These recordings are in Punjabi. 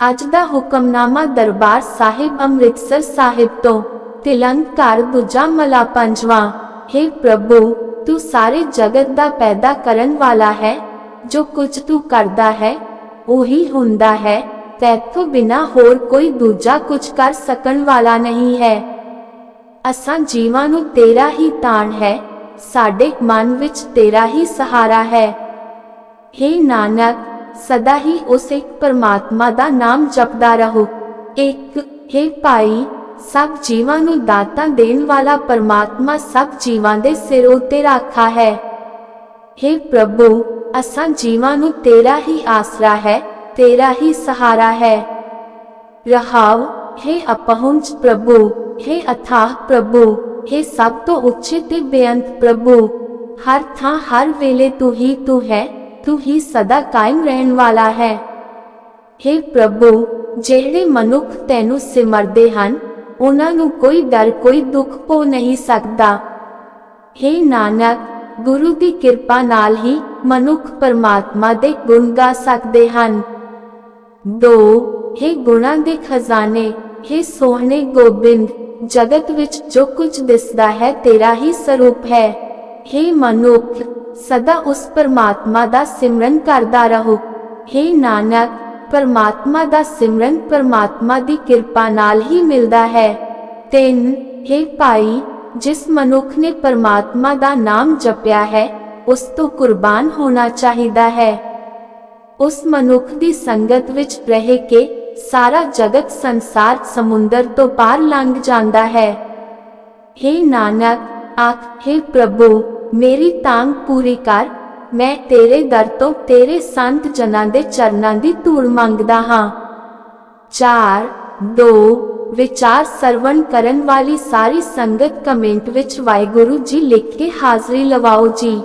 ਅੱਜ ਦਾ ਹੁਕਮਨਾਮਾ ਦਰਬਾਰ ਸਾਹਿਬ ਅੰਮ੍ਰਿਤਸਰ ਸਾਹਿਬ ਤੋਂ ਤਿਲੰਗ ਘਰ ਦੂਜਾ ਮਲਾ ਪੰਜਵਾਂ। हे ਪ੍ਰਭੂ, ਤੂੰ ਸਾਰੇ ਜਗਤ ਦਾ ਪੈਦਾ ਕਰਨ ਵਾਲਾ ਹੈ, ਜੋ ਕੁਝ ਤੂੰ ਕਰਦਾ ਹੈ, ਉਹੀ ਹੁੰਦਾ ਹੈ। ਤੇਥੋਂ ਬਿਨਾ ਹੋਰ ਕੋਈ ਦੂਜਾ ਕੁਝ ਕਰ ਸਕਣ ਵਾਲਾ ਨਹੀਂ ਹੈ। ਅਸਾਂ ਜੀਵਾਂ ਨੂੰ ਤੇਰਾ ਹੀ ਤਾਣ ਹੈ, ਸਾਡੇ ਮਨ ਵਿੱਚ ਤੇਰਾ ਹੀ ਸਹਾਰਾ ਹੈ। हे ਨਾਨਕ ਸਦਾ ਹੀ ਉਸ ਇੱਕ ਪਰਮਾਤਮਾ ਦਾ ਨਾਮ ਜਪਦਾ ਰਹੋ ਇੱਕ हे ਭਾਈ ਸਭ ਜੀਵਾਂ ਨੂੰ ਦਾਤਾਂ ਦੇਣ ਵਾਲਾ ਪਰਮਾਤਮਾ ਸਭ ਜੀਵਾਂ ਦੇ ਸਿਰ ਉੱਤੇ ਰੱਖਾ ਹੈ हे ਪ੍ਰਭੂ ਅਸਾਂ ਜੀਵਾਂ ਨੂੰ ਤੇਰਾ ਹੀ ਆਸਰਾ ਹੈ ਤੇਰਾ ਹੀ ਸਹਾਰਾ ਹੈ ਰਹਾਉ हे ਅਪਹੁੰਚ ਪ੍ਰਭੂ हे ਅਥਾਹ ਪ੍ਰਭੂ हे ਸਭ ਤੋਂ ਉੱਚੇ ਤੇ ਬੇਅੰਤ ਪ੍ਰਭੂ ਹਰ ਥਾਂ ਹਰ ਵੇਲੇ ਤੂੰ ਹੀ ਤੂੰ ਹੈ ਤੂੰ ਹੀ ਸਦਾ ਕਾਇਮ ਰਹਿਣ ਵਾਲਾ ਹੈ हे ਪ੍ਰਭੂ ਜਿਹੜੇ ਮਨੁੱਖ ਤੈਨੂੰ ਸਿਮਰਦੇ ਹਨ ਉਹਨਾਂ ਨੂੰ ਕੋਈ ਡਰ ਕੋਈ ਦੁੱਖ ਪੋ ਨਹੀਂ ਸਕਦਾ हे ਨਾਨਕ ਗੁਰੂ ਦੀ ਕਿਰਪਾ ਨਾਲ ਹੀ ਮਨੁੱਖ ਪਰਮਾਤਮਾ ਦੇ ਗੁਣ ਗਾ ਸਕਦੇ ਹਨ ਦੋ हे ਗੁਣਾਂ ਦੇ ਖਜ਼ਾਨੇ हे ਸੋਹਣੇ ਗੋਬਿੰਦ ਜਗਤ ਵਿੱਚ ਜੋ ਕੁਝ ਦਿਸਦਾ ਹੈ ਤੇਰਾ ਹੀ ਸਰੂਪ ਹੈ हे ਮਨੁੱਖ ਸਦਾ ਉਸ ਪਰਮਾਤਮਾ ਦਾ ਸਿਮਰਨ ਕਰਦਾ ਰਹੋ हे ਨਾਨਕ ਪਰਮਾਤਮਾ ਦਾ ਸਿਮਰਨ ਪਰਮਾਤਮਾ ਦੀ ਕਿਰਪਾ ਨਾਲ ਹੀ ਮਿਲਦਾ ਹੈ ਤਿੰਨ हे ਭਾਈ ਜਿਸ ਮਨੁੱਖ ਨੇ ਪਰਮਾਤਮਾ ਦਾ ਨਾਮ ਜਪਿਆ ਹੈ ਉਸ ਤੋਂ ਕੁਰਬਾਨ ਹੋਣਾ ਚਾਹੀਦਾ ਹੈ ਉਸ ਮਨੁੱਖ ਦੀ ਸੰਗਤ ਵਿੱਚ ਰਹਿ ਕੇ ਸਾਰਾ ਜਗਤ ਸੰਸਾਰ ਸਮੁੰਦਰ ਤੋਂ ਪਾਰ ਲੰਘ ਜਾਂਦਾ ਹੈ हे ਨਾਨਕ ਆਖ हे ਪ੍ਰਭੂ, ਮੇਰੀ ਤਾਂਗ ਪੂਰੀ ਕਰ। ਮੈਂ ਤੇਰੇ ਦਰ ਤੋਂ ਤੇਰੇ ਸੰਤ ਜਨਾਂ ਦੇ ਚਰਨਾਂ ਦੀ ਧੂੜ ਮੰਗਦਾ ਹਾਂ। 4 2 ਵਿਚਾਰ ਸਰਵਣ ਕਰਨ ਵਾਲੀ ਸਾਰੀ ਸੰਗਤ ਕਮੈਂਟ ਵਿੱਚ ਵਾਹਿਗੁਰੂ ਜੀ ਲਿਖ ਕੇ ਹਾਜ਼ਰੀ ਲਵਾਓ ਜੀ।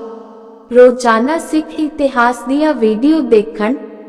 ਰੋਜ਼ਾਨਾ ਸਿੱਖ ਇਤਿਹਾਸ ਦੀਆਂ ਵੀਡੀਓ ਦੇਖਣ